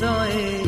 হৃদয়ে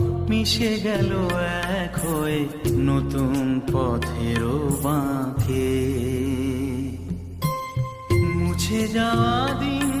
মিশে গেল এক হয়ে নতুন পথেরও বাঁকে। মুছে যাওয়া দিনগুলি